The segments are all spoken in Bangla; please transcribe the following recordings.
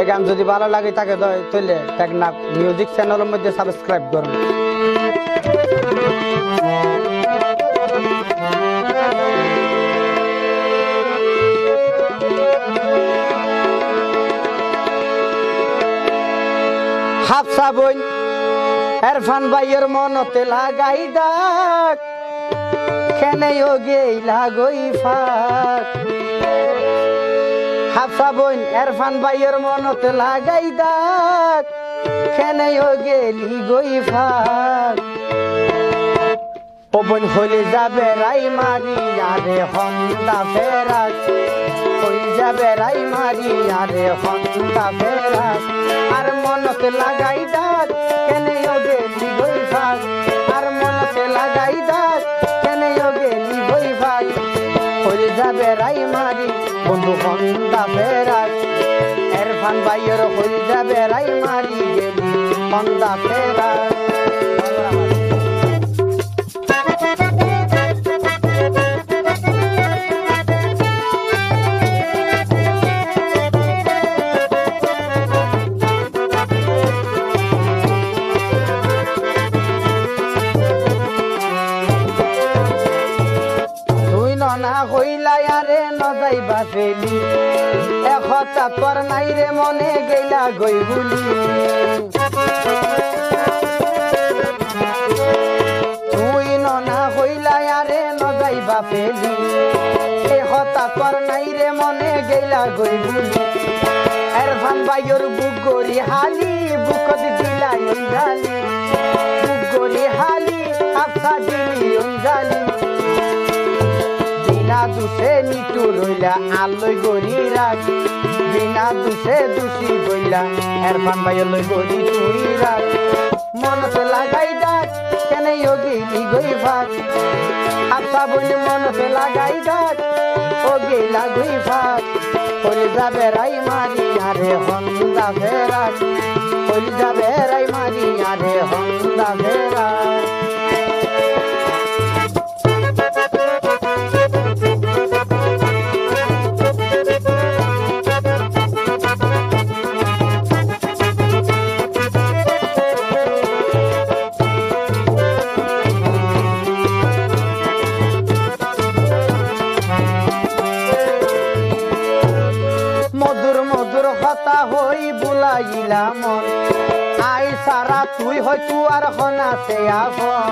এই গান যদি ভালো লাগে তাকে তাহলে টেকনাফ মিউজিক চ্যানেলের মধ্যে সাবস্ক্রাইব করুন। হাফসা বই, এরফান ভাইয়ের মনতে লাগাই ডাক কেনে ও গেইলা গই ফাক। হাফসা বোন এরফান ভাইয়ের মনতে লাগাই দাগ। কেনে ও গেলি গই ফাগ। পবন হলে যাবে রাই মারি, আরে হন্দা ফেরাক। হই যাবে রাই মারি, আরে হন্দা ফেরাক। আর মনতে লাগাই ডাক হই যাবে রাই মারি বন্ধু হন্দা ফেরাই এরফান ভাইয়ের হই যাবে রাই মারি গেলি হন্দা ফেরাক ননা হইলাই আরে নজাইবা ফেলি। এখতা তোর নাই রে মনে গেলা গই বুলি। তুই ননা হইলাই আরে নজাইবা ফেলি। নাই রে মনে গেলা গই বুলি। এরফান বাইর বুক হালি, বুকত দিলাই অঞ্জালি বুক গরি হালি, হাফসা দিলি দুষে নিটু রইলা আলই গরি রাখ বিনা দুষে দুষি গইলা এরফান ভাই লই গরি তুই রাখ মনতে লাগাই ডাক, কেনে গিলি গই ভাগ আপা বলি মনতে লাগাই ডাক ও গিলা গই ভাগ হলি যাবে রাই মারি, আরে হন্দা ফেরাক হলি যাবে রাই মারি, আরে হন্দা ফেরাক বুলাইলা মন। আই সারা, তুই হয়তো আর হনাতে আপন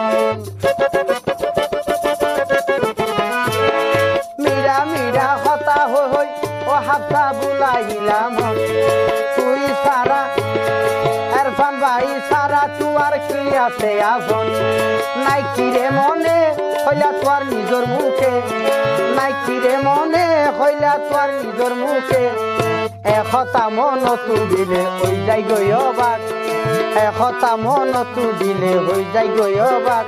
মীরা মীরা, হতা হই ও হাফতা বুলাইলা মন। তুই সারা এরফান ভাই সারা, তু আর কি আছে আপন নাই কিরে মনে হইলা তোর নিজর মুখে? নাই কিরে মনে হইলা তোর নিজর মুখে? এশটা মন তুলিলে হৈ যায় গৈ অবাক। এশটা মন তুলিলে হৈ যায় গৈ অবাক।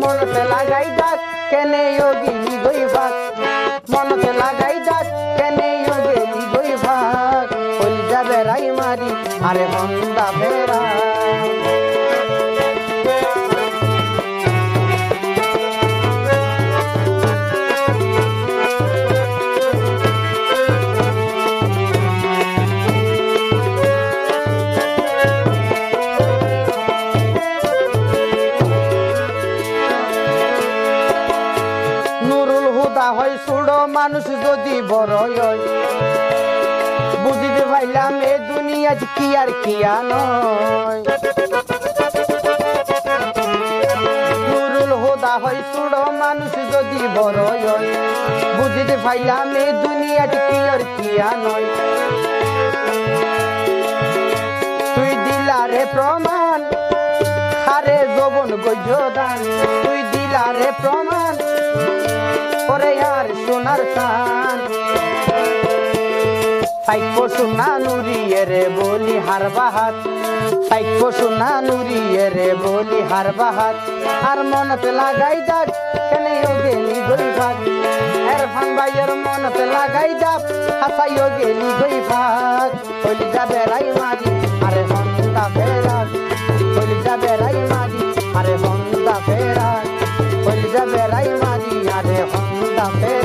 মনতে লাগাই দাক কেনে গিলি গৈ ভাগ। মনতে লাগাই দাক কেনে গেলি গৈ ভাগ। হল যাবে রাই মারি আরে হন্দা বেড়া মানুষ যদি বড় হয়, বুঝিতে পাইলাম এ দুনিয়া কি আর কিয়া নয় হুদা হয় সুড়ো মানুষ যদি বড় হয়, বুঝিতে পাইলাম এ দুনিয়া কি আর কিয়া নয় তুই দিলারে প্রমাণ, হারে তুই দিলারে প্রমাণ ওরে আর সোনার চান সাইকো সোনা নুরিয়ে রে বলি হার বাহাত। সাইকো সোনা নুরিয়ে রে বলি হার বাহাত। আর মনতে লাগাই দাগ কেনে গেলি গই ভাগ এর ফান ভাইয়ের লাগাই দাব হাসাইও গেলি গই ভাগ হলি যাবে মারি